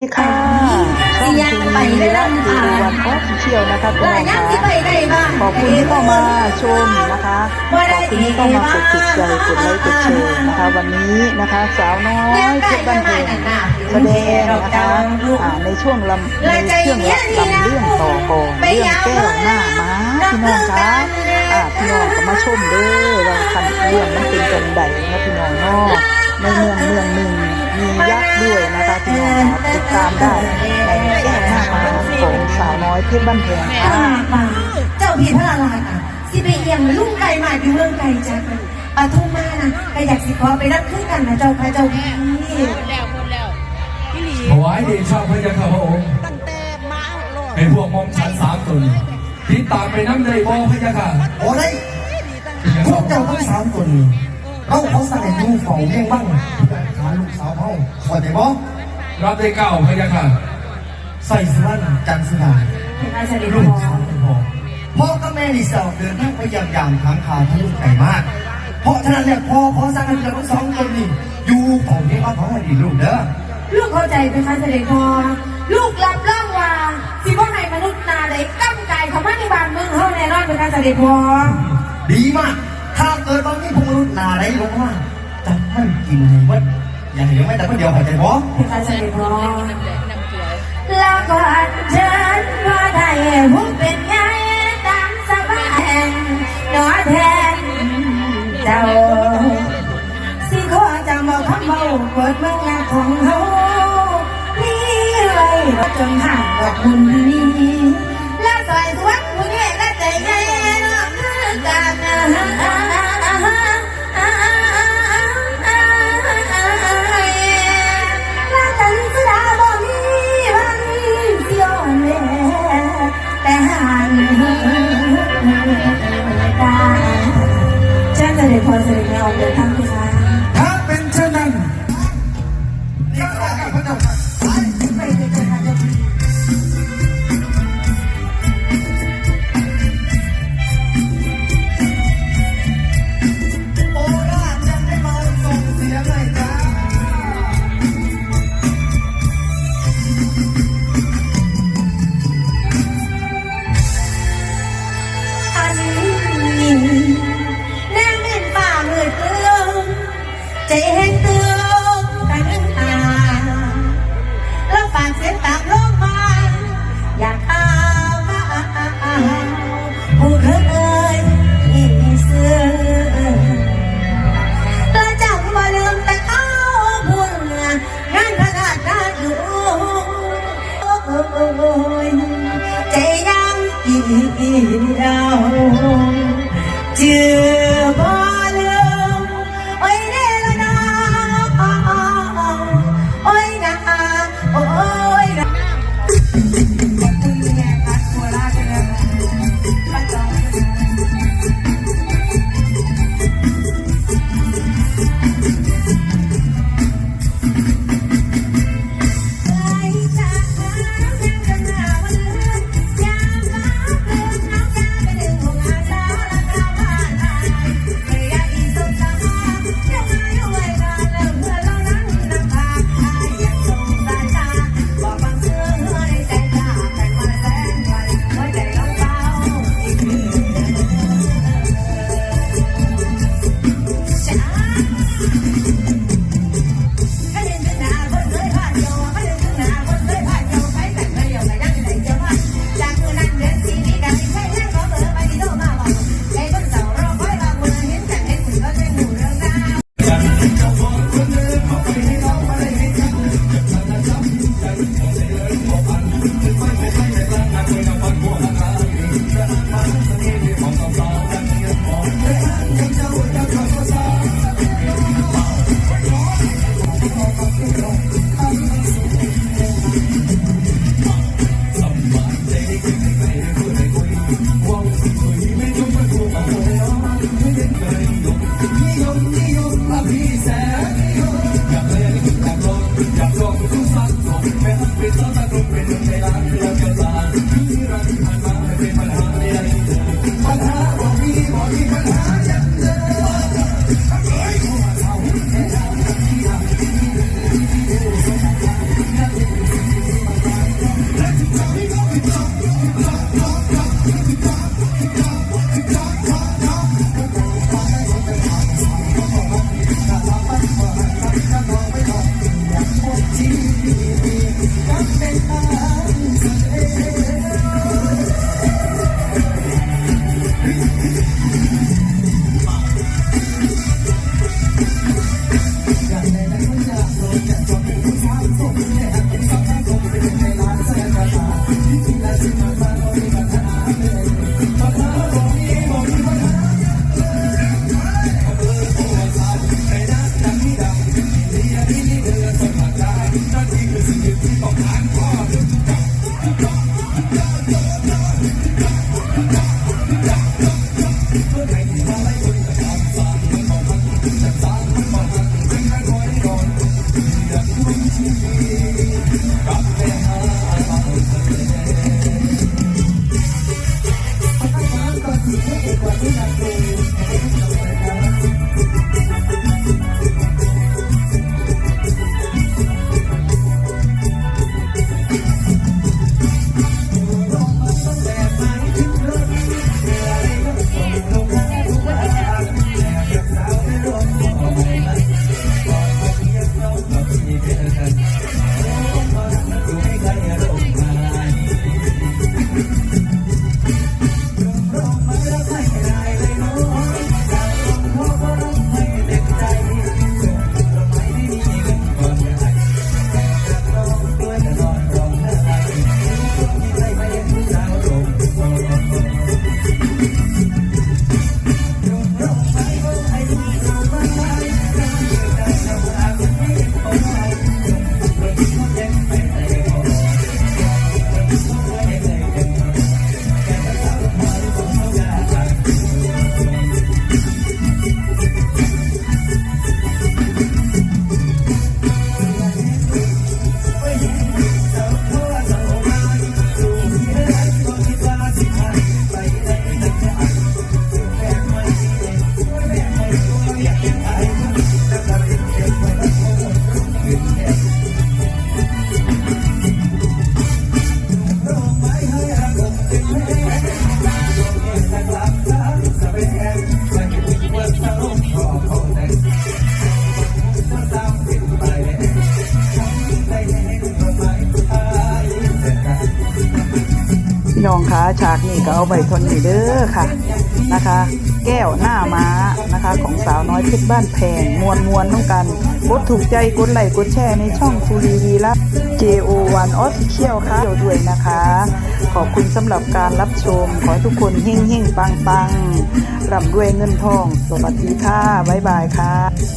สวัสดีค่ะช่องทีวีและทีวีวันออฟฟิเชียลนะคะพี่หน้ลาอยงย่างค่ะที่ไปได้บ้างขอบคุณที่เข้ามาชมนะคะขอบคุณที่เข้ามากดติดใจกดไลค์กดแชร์นะคะ วันนี้นะคะสาวน้อยเพชรบ้านเพลงแสดงนะคะอ่าในช่วงลำในช่วงลำลำเรื่องต่อกองเรื่องแก้วหน้าม้าพี่น้องคะอ่าพี่น้องก็มาชมเด้อเราคันเรื่องมันเป็นจังใดนะพี่น้องเนาะในเมืองเมืองหนึ่ง มียักษ์ด้วยนะคะพี่น้องคะติดตามได้ในแก้วหน้าม้าของสาวน้อยเพชรบ้านเพลงป่าค่ะป่าเจ้าพี่พระลาลาอะสิไปเยี่ยมลุงไก่มาอยู่เมืองไก่จ้ะปาทุ่มมานะก็อยากสิขอไปรับขึ้นกันนะเจ้าค่ะเจ้าพี่แล้วหมดแล้วพี่หลีถวายเดชะพระยาข้าพระองค์ตั้งแต่มาโลดให้พวกมอมชันสามตนติดตามไปน้ำในบ่อพระยาค่ะโอ้ได้พวกเจ้าทั้งสามคนนี้ เราเขาสั่งให้ดูเฝ้าเลี้ยงบ้างเพื่อหาลูกสาวเขาเข้าใจบ่รับได้เก้าพะยาค่ะใส่สุวรรณจันทร์สุดาเป็นอาจารย์ลูกสาวเป็นพ่อพ่อกับแม่ลิซาเดินทางไปยังยามทางขาทะลุไก่มาก เพราะฉะนั้นเนี่ยพ่อขอสั่งให้เจ้าทั้งสองคนนี้อยู่เฝ้าเลี้ยงบ้านของให้ดีลูกเด้อลูกเข้าใจเป็นอาจารย์พ่อลูกรับร่างว่าสิว่าให้มนุษย์นาเลยกั้มไก่ของมันในบ้านเมืองเขาแน่นอนเป็นอาจารย์พ่อดีมาก กิดว่ามีพวกมนุษย์นาไรลงมาจะไม่กินให้เบิดอย่าให้เหลือแม้แต่คนเดียวเข้าใจบ่เป็นอาจารย์พ่อแล้วก็อัญเชิญว่าได้ผู้เป็นใหญ่ตามสบายหนอแทนเจ้าสิขอจำเอาคำเบาเปิดเมืองงาของเฮานี่ไว้จนห่างดอกบุญนี้ แต่หางตาฉันจะได้พอเสด็จแม่ออกเดินทางไปค่ะ อีกเดียวเจอบ่ ฉากนี้ก็เอาไว้ทนนี่เด้อค่ะนะคะ แก้วหน้าม้านะคะ ของสาวน้อยเพชรบ้านแพงมวลมวลต้องกันกดถูกใจกดไลค์กดแชร์ในช่องคูรีวีละ JO1 Official ค่ะเดี๋ยวด้วยนะคะ ขอบคุณสำหรับการรับชม ขอทุกคนเฮงเฮงปังปังร่ำรวยเงินทอง สวัสดีค่ะ บ๊ายบายค่ะ